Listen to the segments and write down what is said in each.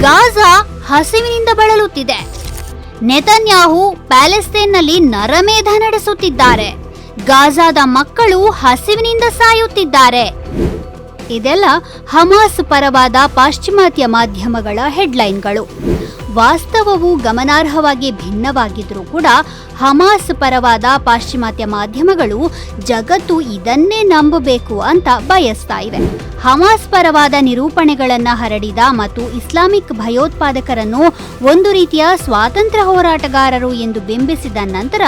Gaza ಹಸಿವಿನಿಂದ ಬಳಲುತ್ತಿದೆ. Netanyahu ಪ್ಯಾಲೆಸ್ತೇನ್ನಲ್ಲಿ ನರಮೇಧ ನಡೆಸುತ್ತಿದ್ದಾರೆ. ಗಾಜಾದ ಮಕ್ಕಳು ಹಸಿವಿನಿಂದ ಸಾಯುತ್ತಿದ್ದಾರೆ. ಇದೆಲ್ಲ ಹಮಾಸ್ ಪರವಾದ ಪಾಶ್ಚಿಮಾತ್ಯ ಮಾಧ್ಯಮಗಳ ಹೆಡ್ಲೈನ್ಗಳು. ವಾಸ್ತವವು ಗಮನಾರ್ಹವಾಗಿ ಭಿನ್ನವಾಗಿದ್ರೂ ಕೂಡ ಹಮಾಸ್ ಪರವಾದ ಪಾಶ್ಚಿಮಾತ್ಯ ಮಾಧ್ಯಮಗಳು ಜಗತ್ತು ಇದನ್ನೇ ನಂಬಬೇಕು ಅಂತ ಬಯಸ್ತಾ ಇವೆ. ಹಮಾಸ್ ಪರವಾದ ನಿರೂಪಣೆಗಳನ್ನು ಹರಡಿದ ಮತ್ತು ಇಸ್ಲಾಮಿಕ್ ಭಯೋತ್ಪಾದಕರನ್ನು ಒಂದು ರೀತಿಯ ಸ್ವಾತಂತ್ರ್ಯ ಹೋರಾಟಗಾರರು ಎಂದು ಬಿಂಬಿಸಿದ ನಂತರ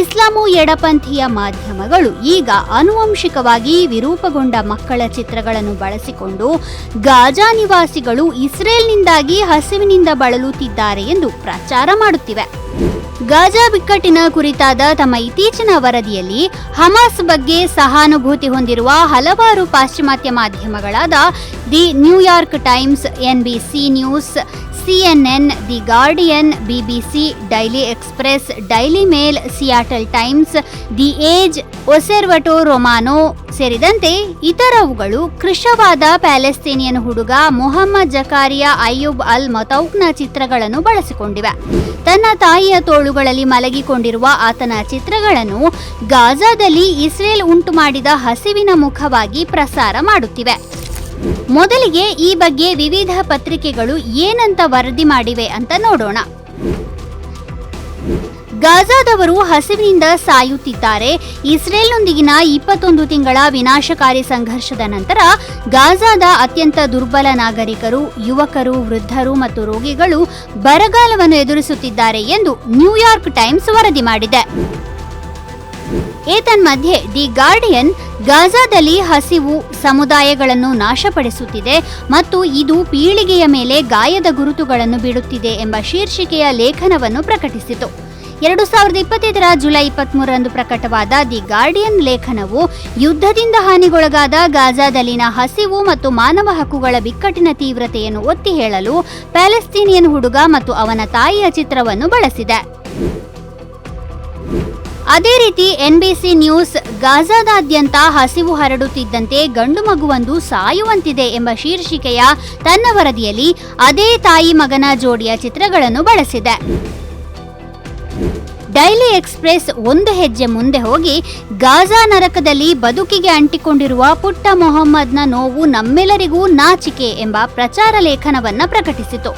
ಇಸ್ಲಾಮು ಎಡಪಂಥೀಯ ಮಾಧ್ಯಮಗಳು ಈಗ ಆನುವಂಶಿಕವಾಗಿ ವಿರೂಪಗೊಂಡ ಮಕ್ಕಳ ಚಿತ್ರಗಳನ್ನು ಬಳಸಿಕೊಂಡು ಗಾಜಾ ನಿವಾಸಿಗಳು ಇಸ್ರೇಲ್ನಿಂದಾಗಿ ಹಸಿವಿನಿಂದ ಬಳಲುತ್ತಿದ್ದಾರೆ ಎಂದು ಪ್ರಚಾರ ಮಾಡುತ್ತಿವೆ. ಗಾಜಾ ಬಿಕ್ಕಟ್ಟಿನ ಕುರಿತಾದ ತಮ್ಮ ಇತ್ತೀಚಿನ ವರದಿಯಲ್ಲಿ ಹಮಾಸ್ ಬಗ್ಗೆ ಸಹಾನುಭೂತಿ ಹೊಂದಿರುವ ಹಲವಾರು ಪಾಶ್ಚಿಮಾತ್ಯ ಮಾಧ್ಯಮಗಳಾದ the New York Times, NBC News CNN the Guardian BBC Daily Express Daily Mail Seattle Times the Age Osservatore Romano ಸೇರಿದಂತೆ ಇತರವುಗಳು ಕೃಶವಾದ ಪ್ಯಾಲೆಸ್ತೀನಿಯನ್ ಹುಡುಗ ಮೊಹಮ್ಮದ್ ಜಕಾರಿಯಾ ಅಯ್ಯೂಬ್ ಅಲ್ ಮತೌಕ್ನ ಚಿತ್ರಗಳನ್ನು ಬಳಸಿಕೊಂಡಿವೆ. ತನ್ನ ತಾಯಿಯ ತೋಳುಗಳಲ್ಲಿ ಮಲಗಿಕೊಂಡಿರುವ ಆತನ ಚಿತ್ರಗಳನ್ನು ಗಾಜಾದಲ್ಲಿ ಇಸ್ರೇಲ್ ಉಂಟು ಮಾಡಿದ ಹಸಿವಿನ ಮುಖವಾಗಿ ಪ್ರಸಾರ ಮಾಡುತ್ತಿವೆ. ಮೊದಲಿಗೆ ಈ ಬಗ್ಗೆ ವಿವಿಧ ಪತ್ರಿಕೆಗಳು ಏನಂತ ವರದಿ ಮಾಡಿವೆ ಅಂತ ನೋಡೋಣ. ಗಾಜಾದವರು ಹಸಿವಿನಿಂದ ಸಾಯುತ್ತಿದ್ದಾರೆ. ಇಸ್ರೇಲ್ನೊಂದಿಗಿನ ಇಪ್ಪತ್ತೊಂದು ತಿಂಗಳ ವಿನಾಶಕಾರಿ ಸಂಘರ್ಷದ ನಂತರ ಗಾಜಾದ ಅತ್ಯಂತ ದುರ್ಬಲ ನಾಗರಿಕರು, ಯುವಕರು, ವೃದ್ಧರು ಮತ್ತು ರೋಗಿಗಳು ಬರಗಾಲವನ್ನು ಎದುರಿಸುತ್ತಿದ್ದಾರೆ ಎಂದು ನ್ಯೂಯಾರ್ಕ್ ಟೈಮ್ಸ್ ವರದಿ ಮಾಡಿದೆ. ಏತನ್ಮಧ್ಯೆ ದಿ ಗಾರ್ಡಿಯನ್ ಗಾಜಾದಲ್ಲಿ ಹಸಿವು ಸಮುದಾಯಗಳನ್ನು ನಾಶಪಡಿಸುತ್ತಿದೆ ಮತ್ತು ಇದು ಪೀಳಿಗೆಯ ಮೇಲೆ ಗಾಯದ ಗುರುತುಗಳನ್ನು ಬಿಡುತ್ತಿದೆ ಎಂಬ ಶೀರ್ಷಿಕೆಯ ಲೇಖನವನ್ನು ಪ್ರಕಟಿಸಿತು. ಎರಡು ಸಾವಿರದ ಇಪ್ಪತ್ತೈದರ ಜುಲೈ ಇಪ್ಪತ್ತ್ಮೂರರಂದು ಪ್ರಕಟವಾದ ದಿ ಗಾರ್ಡಿಯನ್ ಲೇಖನವು ಯುದ್ಧದಿಂದ ಹಾನಿಗೊಳಗಾದ ಗಾಜಾದಲ್ಲಿನ ಹಸಿವು ಮತ್ತು ಮಾನವ ಹಕ್ಕುಗಳ ಬಿಕ್ಕಟ್ಟಿನ ತೀವ್ರತೆಯನ್ನು ಒತ್ತಿ ಹೇಳಲು ಪ್ಯಾಲೆಸ್ತೀನಿಯನ್ ಹುಡುಗ ಮತ್ತು ಅವನ ತಾಯಿಯ ಚಿತ್ರವನ್ನು ಬಳಸಿದೆ. ಅದೇ ರೀತಿ ಎನ್ಬಿಸಿ ನ್ಯೂಸ್ ಗಾಜಾದಾದ್ಯಂತ ಹಸಿವು ಹರಡುತ್ತಿದ್ದಂತೆ ಗಂಡು ಮಗುವೊಂದು ಸಾಯುವಂತಿದೆ ಎಂಬ ಶೀರ್ಷಿಕೆಯ ತನ್ನ ವರದಿಯಲ್ಲಿ ಅದೇ ತಾಯಿ ಮಗನ ಜೋಡಿಯ ಚಿತ್ರಗಳನ್ನು ಬಳಸಿದೆ. ಡೈಲಿ ಎಕ್ಸ್ಪ್ರೆಸ್ ಒಂದು ಹೆಜ್ಜೆ ಮುಂದೆ ಹೋಗಿ ಗಾಜಾ ನರಕದಲ್ಲಿ ಬದುಕಿಗೆ ಅಂಟಿಕೊಂಡಿರುವ ಪುಟ್ಟ ಮೊಹಮ್ಮದ್ನ ನೋವು ನಮ್ಮೆಲ್ಲರಿಗೂ ನಾಚಿಕೆ ಎಂಬ ಪ್ರಚಾರ ಲೇಖನವನ್ನ ಪ್ರಕಟಿಸಿತು.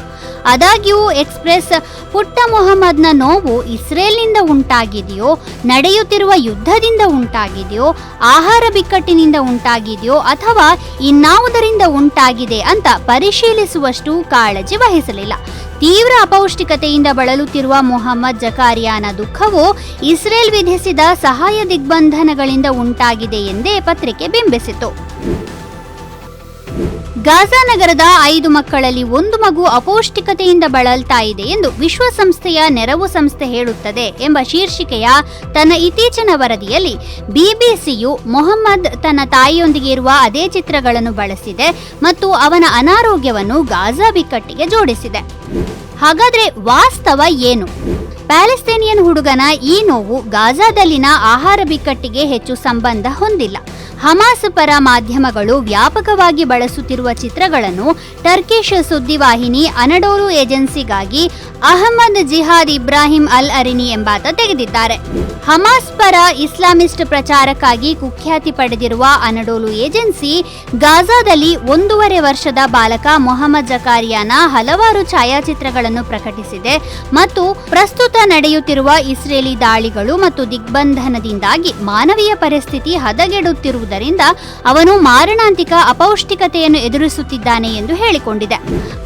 ಆದಾಗ್ಯೂ ಎಕ್ಸ್ಪ್ರೆಸ್ ಪುಟ್ಟ ಮೊಹಮ್ಮದ್ನ ನೋವು ಇಸ್ರೇಲ್ನಿಂದ ಉಂಟಾಗಿದೆಯೋ, ನಡೆಯುತ್ತಿರುವ ಯುದ್ಧದಿಂದ ಉಂಟಾಗಿದೆಯೋ, ಆಹಾರ ಬಿಕ್ಕಟ್ಟಿನಿಂದ ಉಂಟಾಗಿದೆಯೋ ಅಥವಾ ಇನ್ನಾವುದರಿಂದ ಉಂಟಾಗಿದೆ ಅಂತ ಪರಿಶೀಲಿಸುವಷ್ಟು ಕಾಳಜಿ ವಹಿಸಲಿಲ್ಲ. ತೀವ್ರ ಅಪೌಷ್ಟಿಕತೆಯಿಂದ ಬಳಲುತ್ತಿರುವ ಮೊಹಮ್ಮದ್ ಜಕಾರಿಯಾನ ದುಃಖವು ಇಸ್ರೇಲ್ ವಿಧಿಸಿದ ಸಹಾಯ ದಿಗ್ಬಂಧನಗಳಿಂದ ಉಂಟಾಗಿದೆ ಎಂದೇ ಪತ್ರಿಕೆ ಬಿಂಬಿಸಿತು. ಗಾಜಾ ನಗರದ ಐದು ಮಕ್ಕಳಲ್ಲಿ ಒಂದು ಮಗು ಅಪೌಷ್ಟಿಕತೆಯಿಂದ ಬಳಲ್ತಾ ಇದೆ ಎಂದು ವಿಶ್ವಸಂಸ್ಥೆಯ ನೆರವು ಸಂಸ್ಥೆ ಹೇಳುತ್ತದೆ ಎಂಬ ಶೀರ್ಷಿಕೆಯ ತನ್ನ ಇತ್ತೀಚಿನ ವರದಿಯಲ್ಲಿ ಬಿಬಿಸಿಯು ಮೊಹಮ್ಮದ್ ತನ್ನ ತಾಯಿಯೊಂದಿಗೆ ಇರುವ ಅದೇ ಚಿತ್ರಗಳನ್ನು ಬಳಸಿದೆ ಮತ್ತು ಅವನ ಅನಾರೋಗ್ಯವನ್ನು ಗಾಜಾ ಬಿಕ್ಕಟ್ಟಿಗೆ ಜೋಡಿಸಿದೆ. ಹಾಗಾದ್ರೆ ವಾಸ್ತವ ಏನು? ಪ್ಯಾಲೆಸ್ತೇನಿಯನ್ ಹುಡುಗನ ಈ ನೋವು ಗಾಜಾದಲ್ಲಿನ ಆಹಾರ ಬಿಕ್ಕಟ್ಟಿಗೆ ಹೆಚ್ಚು ಸಂಬಂಧ ಹೊಂದಿಲ್ಲ. ಹಮಾಸ್ ಪರ ಮಾಧ್ಯಮಗಳು ವ್ಯಾಪಕವಾಗಿ ಬಳಸುತ್ತಿರುವ ಚಿತ್ರಗಳನ್ನು ಟರ್ಕಿಶ್ ಸುದ್ದಿವಾಹಿನಿ Anadolu ಏಜೆನ್ಸಿಗಾಗಿ Ahmed Jihad Ibrahim Al Arini ಎಂಬಾತ ತೆಗೆದಿದ್ದಾರೆ. ಹಮಾಸ್ ಪರ ಇಸ್ಲಾಮಿಸ್ಟ್ ಪ್ರಚಾರಕ್ಕಾಗಿ ಕುಖ್ಯಾತಿ ಪಡೆದಿರುವ ಅನಡೋಲು ಏಜೆನ್ಸಿ ಗಾಜಾದಲ್ಲಿ ಒಂದೂವರೆ ವರ್ಷದ ಬಾಲಕ ಮೊಹಮ್ಮದ್ ಜಕಾರಿಯಾನ ಹಲವಾರು ಛಾಯಾಚಿತ್ರಗಳನ್ನು ಪ್ರಕಟಿಸಿದೆ ಮತ್ತು ಪ್ರಸ್ತುತ ನಡೆಯುತ್ತಿರುವ ಇಸ್ರೇಲಿ ದಾಳಿಗಳು ಮತ್ತು ದಿಗ್ಬಂಧನದಿಂದಾಗಿ ಮಾನವೀಯ ಪರಿಸ್ಥಿತಿ ಹದಗೆಡುತ್ತಿರುವುದರಿಂದ ಅವನು ಮಾರಣಾಂತಿಕ ಅಪೌಷ್ಟಿಕತೆಯನ್ನು ಎದುರಿಸುತ್ತಿದ್ದಾನೆ ಎಂದು ಹೇಳಿಕೊಂಡಿದೆ.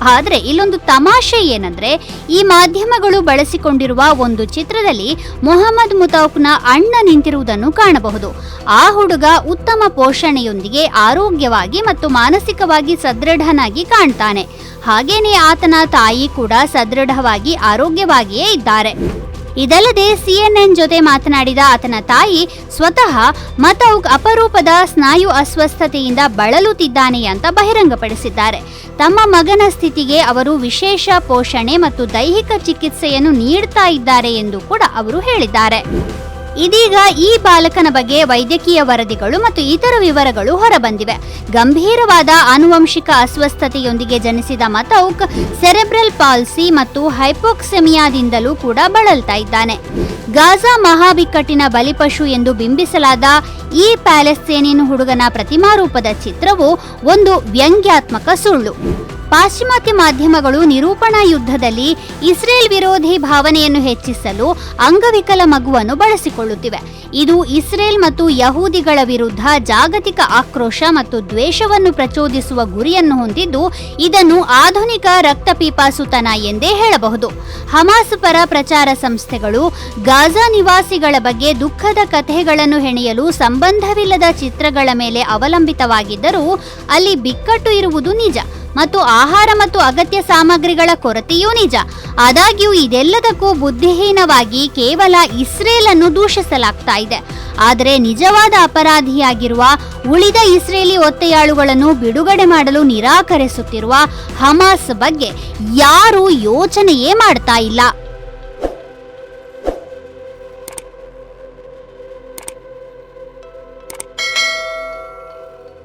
ಆದರೆ ಇಲ್ಲೊಂದು ತಮಾಷೆ ಏನಂದ್ರೆ, ಈ ಮಾಧ್ಯಮಗಳು ಬಳಸಿಕೊಂಡಿರುವ ಒಂದು ಚಿತ್ರದಲ್ಲಿ ಮೊಹಮ್ಮದ್ ಮುತೌಕ್ನ ಅಣ್ಣ ನಿಂತಿರುವುದನ್ನು ಕಾಣಬಹುದು. ಆ ಹುಡುಗ ಉತ್ತಮ ಪೋಷಣೆಯೊಂದಿಗೆ ಆರೋಗ್ಯವಾಗಿ ಮತ್ತು ಮಾನಸಿಕವಾಗಿ ಸದೃಢನಾಗಿ ಕಾಣ್ತಾನೆ. ಹಾಗೇನೆ ಆತನ ತಾಯಿ ಕೂಡ ಸದೃಢವಾಗಿ, ಆರೋಗ್ಯವಾಗಿಯೇ ಇದ್ದಾರೆ. ಇದಲ್ಲದೆ ಸಿಎನ್ಎನ್ ಜೊತೆ ಮಾತನಾಡಿದ ಆತನ ತಾಯಿ ಸ್ವತಃ ಮತೌಕ್ ಅಪರೂಪದ ಸ್ನಾಯು ಅಸ್ವಸ್ಥತೆಯಿಂದ ಬಳಲುತ್ತಿದ್ದಾನೆ ಅಂತ ಬಹಿರಂಗಪಡಿಸಿದ್ದಾರೆ. ತಮ್ಮ ಮಗನ ಸ್ಥಿತಿಗೆ ಅವರು ವಿಶೇಷ ಪೋಷಣೆ ಮತ್ತು ದೈಹಿಕ ಚಿಕಿತ್ಸೆಯನ್ನು ನೀಡ್ತಾ ಇದ್ದಾರೆ ಎಂದು ಕೂಡ ಅವರು ಹೇಳಿದ್ದಾರೆ. ಇದೀಗ ಈ ಬಾಲಕನ ಬಗ್ಗೆ ವೈದ್ಯಕೀಯ ವರದಿಗಳು ಮತ್ತು ಇತರ ವಿವರಗಳು ಹೊರಬಂದಿವೆ. ಗಂಭೀರವಾದ ಆನುವಂಶಿಕ ಅಸ್ವಸ್ಥತೆಯೊಂದಿಗೆ ಜನಿಸಿದ ಮತೌಕ್ ಸೆರೆಬ್ರಲ್ ಪಾಲ್ಸಿ ಮತ್ತು ಹೈಪೋಕ್ಸೆಮಿಯಾದಿಂದಲೂ ಕೂಡ ಬಳಲ್ತಾ ಇದ್ದಾನೆ. ಗಾಜಾ ಮಹಾಬಿಕ್ಕಟ್ಟಿನ ಬಲಿಪಶು ಎಂದು ಬಿಂಬಿಸಲಾದ ಈ ಪ್ಯಾಲೆಸ್ತೇನಿನ ಹುಡುಗನ ಪ್ರತಿಮಾರೂಪದ ಚಿತ್ರವು ಒಂದು ವ್ಯಂಗ್ಯಾತ್ಮಕ ಸುಳ್ಳು. ಪಾಶ್ಚಿಮಾತ್ಯ ಮಾಧ್ಯಮಗಳು ನಿರೂಪಣಾ ಯುದ್ಧದಲ್ಲಿ ಇಸ್ರೇಲ್ ವಿರೋಧಿ ಭಾವನೆಯನ್ನು ಹೆಚ್ಚಿಸಲು ಅಂಗವಿಕಲ ಮಗುವನ್ನು ಬಳಸಿಕೊಳ್ಳುತ್ತಿವೆ. ಇದು ಇಸ್ರೇಲ್ ಮತ್ತು ಯಹೂದಿಗಳ ವಿರುದ್ಧ ಜಾಗತಿಕ ಆಕ್ರೋಶ ಮತ್ತು ದ್ವೇಷವನ್ನು ಪ್ರಚೋದಿಸುವ ಗುರಿಯನ್ನು ಹೊಂದಿದ್ದು, ಇದನ್ನು ಆಧುನಿಕ ರಕ್ತಪೀಪಾಸುತನ ಎಂದೇ ಹೇಳಬಹುದು. ಹಮಾಸ್ ಪರ ಪ್ರಚಾರ ಸಂಸ್ಥೆಗಳು ಗಾಜಾ ನಿವಾಸಿಗಳ ಬಗ್ಗೆ ದುಃಖದ ಕಥೆಗಳನ್ನು ಹೆಣೆಯಲು ಸಂಬಂಧವಿಲ್ಲದ ಚಿತ್ರಗಳ ಮೇಲೆ ಅವಲಂಬಿತವಾಗಿದ್ದರೂ, ಅಲ್ಲಿ ಬಿಕ್ಕಟ್ಟು ಇರುವುದು ನಿಜ. ಮತ್ತು ಆಹಾರ ಮತ್ತು ಅಗತ್ಯ ಸಾಮಗ್ರಿಗಳ ಕೊರತೆಯೂ ನಿಜ. ಆದಾಗ್ಯೂ ಇದೆಲ್ಲದಕ್ಕೂ ಬುದ್ಧಿಹೀನವಾಗಿ ಕೇವಲ ಇಸ್ರೇಲ್ ಅನ್ನು ದೂಷಿಸಲಾಗ್ತಾ ಇದೆ. ಆದರೆ ನಿಜವಾದ ಅಪರಾಧಿಯಾಗಿರುವ ಉಳಿದ ಇಸ್ರೇಲಿ ಒತ್ತೆಯಾಳುಗಳನ್ನು ಬಿಡುಗಡೆ ಮಾಡಲು ನಿರಾಕರಿಸುತ್ತಿರುವ ಹಮಾಸ್ ಬಗ್ಗೆ ಯಾರೂ ಯೋಚನೆಯೇ ಮಾಡ್ತಾ ಇಲ್ಲ.